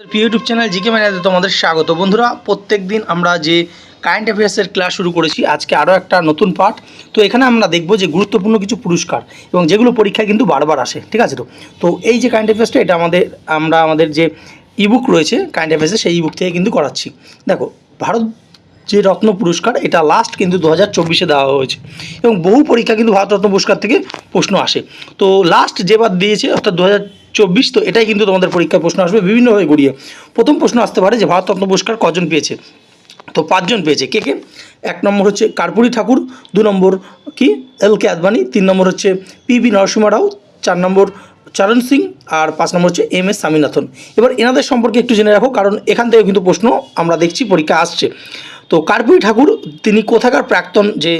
YouTube channel GK ম্যানাতে তোমাদের স্বাগত। বন্ধুরা প্রত্যেক দিন আমরা যে কারেন্ট অ্যাফেয়ার্সের ক্লাস শুরু করেছি, আজকে আরও একটা নতুন পার্ট তো এখানে আমরা দেখব যে গুরুত্বপূর্ণ কিছু পুরস্কার এবং যেগুলো পরীক্ষায় কিন্তু বারবার আসে, ঠিক আছে তো? তো এই যে কারেন্ট অ্যাফেয়ার্সটা এটা আমাদের, আমরা আমাদের যে ইবুক রয়েছে কারেন্ট অ্যাফেয়ার্সে সেই ইবুক থেকে কিন্তু করাচ্ছি। দেখো, ভারত যে রত্ন পুরস্কার, এটা লাস্ট কিন্তু দু হাজার চব্বিশে দেওয়া হয়েছে এবং বহু পরীক্ষা কিন্তু ভারতরত্ন পুরস্কার থেকে প্রশ্ন আসে। তো লাস্ট যেবার দিয়েছে, অর্থাৎ দু হাজার চব্বিশ, তো এটাই কিন্তু তোমাদের পরীক্ষায় প্রশ্ন আসবে বিভিন্নভাবে গড়িয়ে। প্রথম প্রশ্ন আসতে পারে যে ভারতরত্ন পুরস্কার কজন পেয়েছে? তো পাঁচজন পেয়েছে। কে কে? এক নম্বর হচ্ছে কার্পুরি ঠাকুর, দু নম্বর কি? এল কে আদবানি তিন নম্বর হচ্ছে পি বি নরসিংহ রাও, চার নম্বর চরণ সিং আর পাঁচ নম্বর হচ্ছে এম এস স্বামীনাথন। এবার এনাদের সম্পর্কে একটু জেনে রাখো, কারণ এখান থেকে কিন্তু প্রশ্ন আমরা দেখছি, পরীক্ষা আসছে। তো কার্পুরি ঠাকুর, তিনি কোথাকার প্রাক্তন যে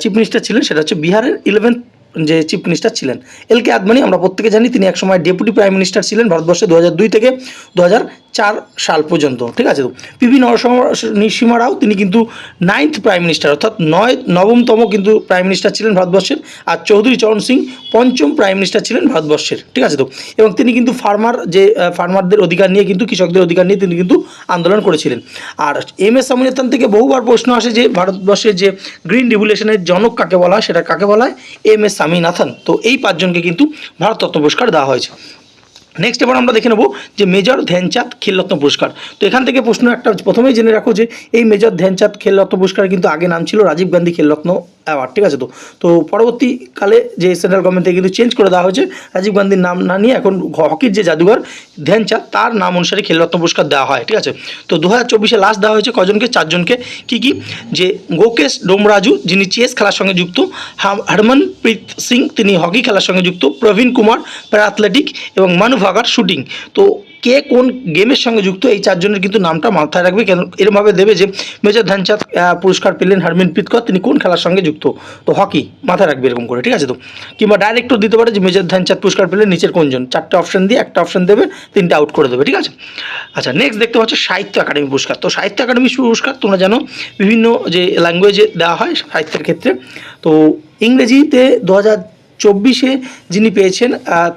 চিফ মিনিস্টার ছিলেন, সেটা হচ্ছে বিহারের ইলেভেন্থ যে চিফ মিনিস্টার ছিলেন। এল কে আদবানি আমরা প্রত্যেকে জানি তিনি একসময় ডেপুটি প্রাইম মিনিস্টার ছিলেন ভারতবর্ষে দু থেকে দু চার সাল পর্যন্ত, ঠিক আছে? তো পিভি নরসিংহ রাও তিনি কিন্তু নাইন্থ প্রাইম মিনিস্টার অর্থাৎ নয়, নবমতম কিন্তু প্রাইম মিনিস্টার ছিলেন ভারতবর্ষের আর চৌধুরী চরণ সিং পঞ্চম প্রাইম মিনিস্টার ছিলেন ভারতবর্ষের, ঠিক আছে তো? এবং তিনি কিন্তু ফার্মার যে ফার্মারদের অধিকার নিয়ে কিন্তু, কৃষকদের অধিকার নিয়ে তিনি কিন্তু আন্দোলন করেছিলেন। আর এম এস স্বামীনাথন থেকে বহুবার প্রশ্ন আসে যে, ভারতবর্ষের যে গ্রিন রিভলিউশনের জনক কাকে বলা হয়, সেটা কাকে বলা হয়? এম এস স্বামীনাথন তো এই পাঁচজনকে কিন্তু ভারতরত্ন পুরস্কার দেওয়া হয়েছে। নেক্সট এবার আমরা দেখে নেব যে মেজর ধ্যানচাঁদ খেলরত্ন পুরস্কার। তো এখান থেকে প্রশ্ন একটা প্রথমেই জেনে রাখো যে এই মেজর ধ্যানচাঁদ খেলরত্ন পুরস্কার কিন্তু আগে নাম ছিল রাজীব গান্ধী খেলরত্ন অ্যাওয়ার্ড ঠিক আছে তো? তো পরবর্তীকালে যে সেন্ট্রাল গভর্নমেন্ট থেকে কিন্তু চেঞ্জ করে দেওয়া হয়েছে, রাজীব গান্ধীর নাম না নিয়ে এখন হকির যে জাদুঘর, ধ্যানচাঁদ, তার নাম অনুসারে খেলরত্ন পুরস্কার দেওয়া হয়, ঠিক আছে? তো দু হাজার চব্বিশে লাস্ট দেওয়া হয়েছে কজনকে চারজনকে। কি কি? যে গোকেশ ডোমরাজু, যিনি চেস খেলার সঙ্গে যুক্ত হরমনপ্রীত সিং, তিনি হকি খেলার সঙ্গে যুক্ত, প্রবীণ কুমার প্যারা অ্যাথলেটিক এবং মানু ভাগার শুটিং তো কে কোন গেমের সঙ্গে যুক্ত, এই চারজনের কিন্তু নামটা মাথায় রাখবে। কেন এরমভাবে দেবে যে মেজর ধ্যানচাঁদ পুরস্কার পেলেন হরমিনপ্রীত কর তিনি কোন খেলার সঙ্গে যুক্ত? তো হকি, মাথায় রাখবে এরকম করে, ঠিক আছে তো? কিংবা ডাইরেক্টও দিতে পারে যে মেজর ধ্যানচাঁদ পুরস্কার পেলেন নিচের কোনজন? চারটে অপশন দিয়ে একটা অপশন দেবে, তিনটে আউট করে দেবে, ঠিক আছে? আচ্ছা নেক্সট দেখতে পাচ্ছ সাহিত্য একাডেমি পুরস্কার। তো সাহিত্য একাডেমি পুরস্কার তোমরা জানো, বিভিন্ন যে ল্যাঙ্গুয়েজে দেওয়া হয় সাহিত্যের ক্ষেত্রে। তো ইংরেজিতে দু হাজার চব্বিশে যিনি পেয়েছেন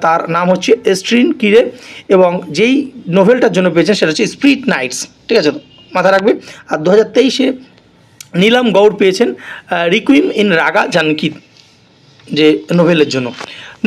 তার নাম হচ্ছে এস্ট্রিন কিরে এবং যেই নোভেলটার জন্য পেয়েছেন সেটা হচ্ছে স্প্রিট নাইটস, ঠিক আছে? মাথা রাখবে। আর দু হাজার তেইশে নীলাম গৌড় পেয়েছেন রিকুইম ইন রাগা জানকি, যে নোভেলের জন্য।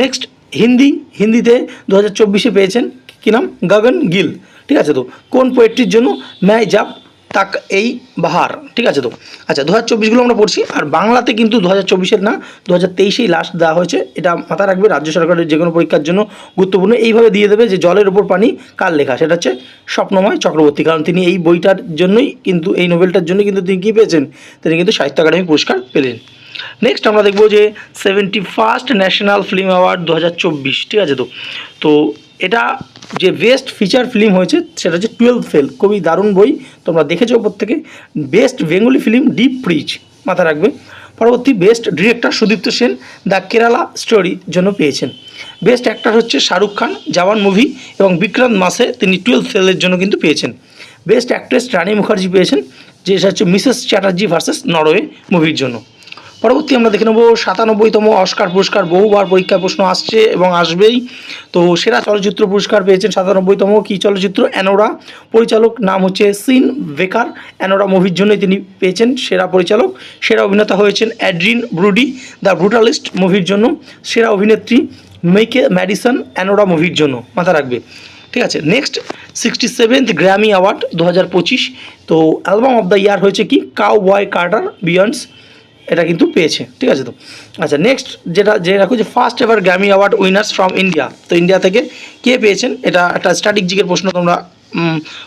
নেক্সট, হিন্দি, হিন্দিতে দু হাজার চব্বিশে পেয়েছেন, কী নাম? গগন গিল, ঠিক আছে তো? কোন পোয়েট্রির জন্য ম্যায় জাপ তাক এই বাহার, ঠিক আছে তো? আচ্ছা দু হাজার চব্বিশগুলো আমরা পড়ছি, আর বাংলাতে কিন্তু দু হাজার চব্বিশের না দু হাজার তেইশেই লাস্ট দেওয়া হয়েছে, এটা মাথায় রাখবে রাজ্য সরকারের যে কোনো পরীক্ষার জন্য গুরুত্বপূর্ণ। এইভাবে দিয়ে দেবে যে জলের ওপর পানি কার লেখা, সেটা হচ্ছে স্বপ্নময় চক্রবর্তী, কারণ তিনি এই বইটার জন্যই কিন্তু, এই নোবেলটার জন্য কিন্তু তিনি কী পেয়েছেন? তিনি কিন্তু সাহিত্য একাডেমি পুরস্কার পেলেন। নেক্সট আমরা দেখব যে seventy first national film award দু হাজার চব্বিশ, ঠিক আছে তো? তো এটা যে বেস্ট ফিচার ফিল্ম হয়েছে, সেটা হচ্ছে টুয়েলভ ফেল খুবই দারুণ বই, তোমরা দেখেছ প্রত্যেকে। Best Bengali film deep fridge মাথা রাখবে। পরবর্তী best director Sudipto Sen the Kerala story জন্য পেয়েছেন। বেস্ট অ্যাক্টর হচ্ছে শাহরুখ খান জাওয়ান মুভি এবং বিক্রান্ত মাসে তিনি টুয়েলভ ফেলের জন্য কিন্তু পেয়েছেন। বেস্ট অ্যাক্ট্রেস রানী মুখার্জি পেয়েছেন, যেটা হচ্ছে মিসেস চ্যাটার্জি ভার্সেস নরওয়ে মুভির জন্য। পরবর্তী আমরা দেখে নেব, সাতানব্বইতম অস্কার পুরস্কার, বহুবার পরীক্ষায় প্রশ্ন আসছে এবং আসবেই। তো সেরা চলচ্চিত্র পুরস্কার পেয়েছেন সাতানব্বইতম কী চলচ্চিত্র? অ্যানোরা। পরিচালক নাম হচ্ছে সিন বেকার। অ্যানোরা মুভির জন্যই তিনি পেয়েছেন সেরা পরিচালক। সেরা অভিনেতা হয়েছেন অ্যাড্রিন ব্রুডি, দ্য ব্রুটালিস্ট মুভির জন্য। সেরা অভিনেত্রী মেকে ম্যাডিসন, অ্যানোরা মুভির জন্য। মাথা রাখবে। ঠিক আছে, next, sixty seventh Grammy award দু হাজার পঁচিশ। তো অ্যালবাম অফ দ্য ইয়ার হয়েছে কি? Cowboy Carter, Beyonce's. এটা কিন্তু পেয়েছে, ঠিক আছে তো? আচ্ছা নেক্সট যেটা, যে রাখো যে first ever Grammy award winners from India তো ইন্ডিয়া থেকে কে পেয়েছেন? এটা একটা স্ট্যাটিক জিকের প্রশ্ন তোমরা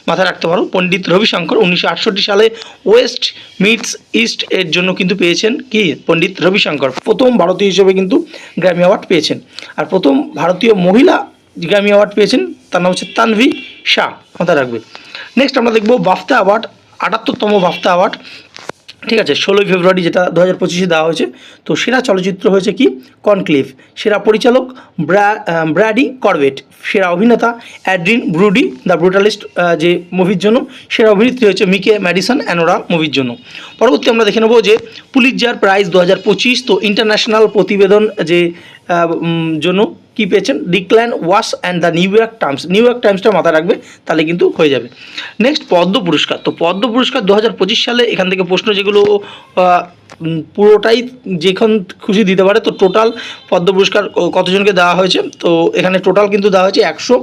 মাথায় রাখতে পারো। পণ্ডিত রবিশঙ্কর উনিশশো আটষট্টি সালে ওয়েস্ট মিটস ইস্ট এর জন্য কিন্তু পেয়েছেন কি? পণ্ডিত রবিশঙ্কর। প্রথম ভারতীয় হিসেবে কিন্তু গ্র্যামি অ্যাওয়ার্ড পেয়েছেন। আর প্রথম ভারতীয় মহিলা গ্র্যামি অ্যাওয়ার্ড পেয়েছেন, তার নাম হচ্ছে তানভি শাহ। মাথায় রাখবে। নেক্সট আমরা দেখব বাফতা অ্যাওয়ার্ড আটাত্তরতম বাফতা অ্যাওয়ার্ড ঠিক আছে, ষোলোই ফেব্রুয়ারি যেটা দু হাজার পঁচিশে দেওয়া হয়েছে, তো সেরা চলচ্চিত্র হয়েছে কি? কনক্লিভ সেরা পরিচালক ব্রা ব্র্যাডি করবেট। সেরা অভিনেতা অ্যাড্রিন ব্রুডি, দ্য ব্রুটালিস্ট যে মুভির জন্য। সেরা অভিনেত্রী হয়েছে মিকে ম্যাডিসন, অ্যানোরা মুভির জন্য। পরবর্তী আমরা দেখে নেব যে পুলিৎজার প্রাইজ দু হাজার পঁচিশ, তো ইন্টারন্যাশনাল প্রতিবেদন যে জন্য কি পেয়েছেন? ডিক্লাইন wash and the New York Times New York টাইমসটা মাথায় রাখবে, তাহলে কিন্তু হয়ে যাবে। নেক্সট পদ্ম পুরস্কার। তো পদ্ম পুরস্কার দু হাজার পঁচিশ সালে এখান থেকে প্রশ্ন যেগুলো পুরোটাই যেখান খুশি দিতে পারে, তো টোটাল পদ্ম পুরস্কার কতজনকে দেওয়া হয়েছে? তো এখানে টোটাল কিন্তু দেওয়া হয়েছে একশো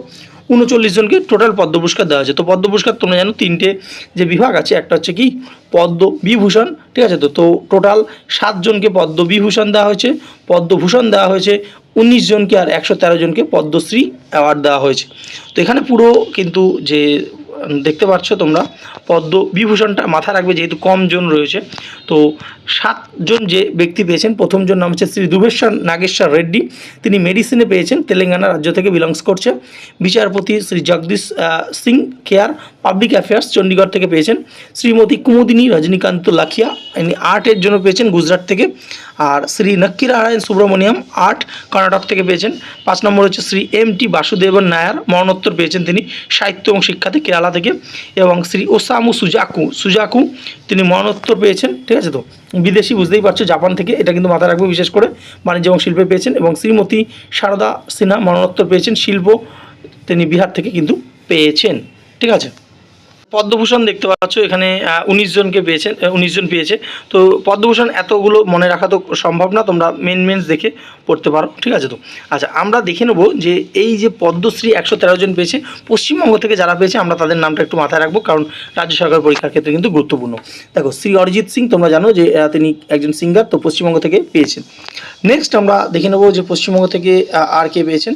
উনচল্লিশ জনকে টোটাল পদ্ম পুরস্কার দেওয়া হয়েছে। তো পদ্ম পুরস্কার তোমরা জানো তিনটে যে বিভাগ আছে, একটা হচ্ছে কি? পদ্ম বিভূষণ, ঠিক আছে? তো তো টোটাল সাতজনকে পদ্ম বিভূষণ দেওয়া হয়েছে। পদ্মভূষণ দেওয়া হয়েছে। উনিশ জনকে আর একশো তেরো জনকে পদ্মশ্রী অ্যাওয়ার্ড দেওয়া হয়েছে। তো এখানে পুরো কিন্তু যে দেখতে পাচ্ছ তোমরা, পদ্ম বিভূষণটা মাথা রাখবে যেহেতু কম জন রয়েছে। তো সাতজন যে ব্যক্তি পেয়েছেন প্রথমজন নাম হচ্ছে শ্রী দুবেশ্বর নাগেশ্বর রেড্ডি। তিনি মেডিসিনে পেয়েছেন, তেলেঙ্গানা রাজ্য থেকে বিলংস করছে। বিচারপতি শ্রী জগদীশ সিং কেয়ার পাবলিক অ্যাফেয়ার্স চণ্ডীগড় থেকে পেয়েছেন। শ্রীমতী কুমুদিনী, রজনীকান্ত লাখিয়া, ইনি আর্টের জন্য পেয়েছেন গুজরাট থেকে। আর শ্রী নক্কিনারায়ণ সুব্রমণিয়াম আর্ট কর্ণাটক থেকে পেয়েছেন। পাঁচ নম্বর হচ্ছে শ্রী এম টি বাসুদেবন নায়ার, মরণোত্তর পেয়েছেন তিনি। সাহিত্য এবং শিক্ষাতে কেরালা থেকে এবং শ্রী ওসামু সুজাকু সুজাকু তিনি মরণোত্তর পেয়েছেন, ঠিক আছে তো? বিদেশি বুঝতেই পারছ, জাপান থেকে এটা কিন্তু মাথায় রাখবে বিশেষ করে, বাণিজ্য এবং শিল্পে পেয়েছেন এবং শ্রীমতী সারদা সিনহা মরণোত্তর পেয়েছেন, শিল্প তিনি বিহার থেকে কিন্তু পেয়েছেন, ঠিক আছে? পদ্মভূষণ দেখতে পাচ্ছ, এখানে উনিশ জনকে পেয়েছেন উনিশ জন পেয়েছে। তো পদ্মভূষণ এতগুলো মনে রাখা তো সম্ভব না, তোমরা মেন মেন্স দেখে পড়তে পারো, ঠিক আছে তো? আচ্ছা আমরা দেখে নেব যে এই যে পদ্মশ্রী একশো তেরো জন পেয়েছে, পশ্চিমবঙ্গ থেকে যারা পেয়েছে, আমরা তাদের নামটা একটু মাথায় রাখব, কারণ রাজ্য সরকার পরীক্ষার ক্ষেত্রে কিন্তু গুরুত্বপূর্ণ। দেখো, শ্রী অরিজিৎ সিং, তোমরা জানো যে তিনি একজন সিঙ্গার তো পশ্চিমবঙ্গ থেকে পেয়েছেন। নেক্সট আমরা দেখে নেব যে পশ্চিমবঙ্গ থেকে আর কে পেয়েছেন।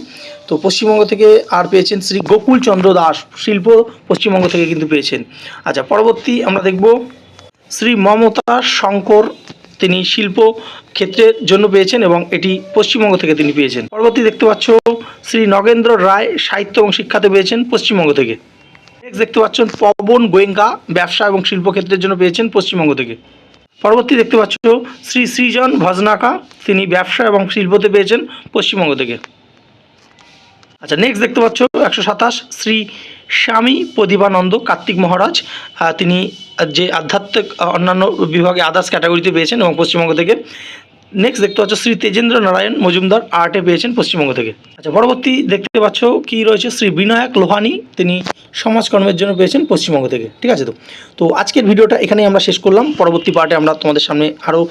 তো পশ্চিমবঙ্গ থেকে আর পেয়েছেন শ্রী গোকুল চন্দ্র দাস, শিল্প পশ্চিমবঙ্গ থেকে কিন্তু পেয়েছেন। আচ্ছা পরবর্তী আমরা দেখব শ্রী মমতা শঙ্কর তিনি শিল্প ক্ষেত্রের জন্য পেয়েছেন এবং এটি পশ্চিমবঙ্গ থেকে তিনি পেয়েছেন। পরবর্তী দেখতে পাচ্ছ, শ্রী নগেন্দ্র রায় সাহিত্য এবং শিক্ষাতে পেয়েছেন পশ্চিমবঙ্গ থেকে। নেক্সট দেখতে পাচ্ছেন পবন গোয়েঙ্কা ব্যবসা এবং শিল্প ক্ষেত্রের জন্য পেয়েছেন পশ্চিমবঙ্গ থেকে। পরবর্তী দেখতে পাচ্ছ, শ্রী সৃজন ভজনাকা, তিনি ব্যবসা এবং শিল্পতে পেয়েছেন পশ্চিমবঙ্গ থেকে। আচ্ছা নেক্সট দেখতে পাচ্ছ, একশো সাতাশ, শ্রী স্বামী প্রদীপানন্দ কার্তিক মহারাজ তিনি যে আধ্যাত্মিক অন্যান্য বিভাগে আদার্স ক্যাটাগরিতে পেয়েছেন এবং পশ্চিমবঙ্গ থেকে। নেক্সট দেখতে পাচ্ছ শ্রী তেজেন্দ্র নারায়ণ মজুমদার আর্টে পেয়েছেন পশ্চিমবঙ্গ থেকে। আচ্ছা পরবর্তী দেখতে পাচ্ছ কি রয়েছে? শ্রী বিনায়ক লোহানি, তিনি সমাজকর্মের জন্য পেয়েছেন পশ্চিমবঙ্গ থেকে। ঠিক আছে তো? তো আজকের ভিডিওটা এখানেই আমরা শেষ করলাম। পরবর্তী পার্টে আমরা তোমাদের সামনে আরও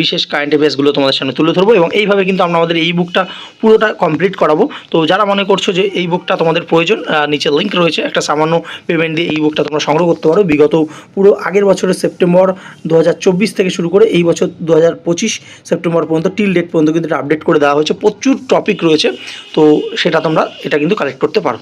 বিশেষ কারেন্ট অ্যাফেয়ার্সগুলো তোমাদের সামনে তুলে ধরবো এবং এইভাবে কিন্তু আমরা আমাদের এই বুকটা পুরোটা কমপ্লিট করাবো। তো যারা মনে করছ যে এই বুকটা তোমাদের প্রয়োজন নিচে লিঙ্ক রয়েছে। একটা সামান্য পেমেন্ট দিয়ে এই বুকটা তোমরা সংগ্রহ করতে পারো। বিগত পুরো আগের বছরের সেপ্টেম্বর দু হাজার চব্বিশ থেকে শুরু করে এই বছর দু হাজার পঁচিশ সেপ্টেম্বর পর্যন্ত টিল ডেট পর্যন্ত কিন্তু আপডেট করে দেওয়া হয়েছে। প্রচুর টপিক রয়েছে। তো সেটা তোমরা এটা কিন্তু কালেক্ট করতে পারো।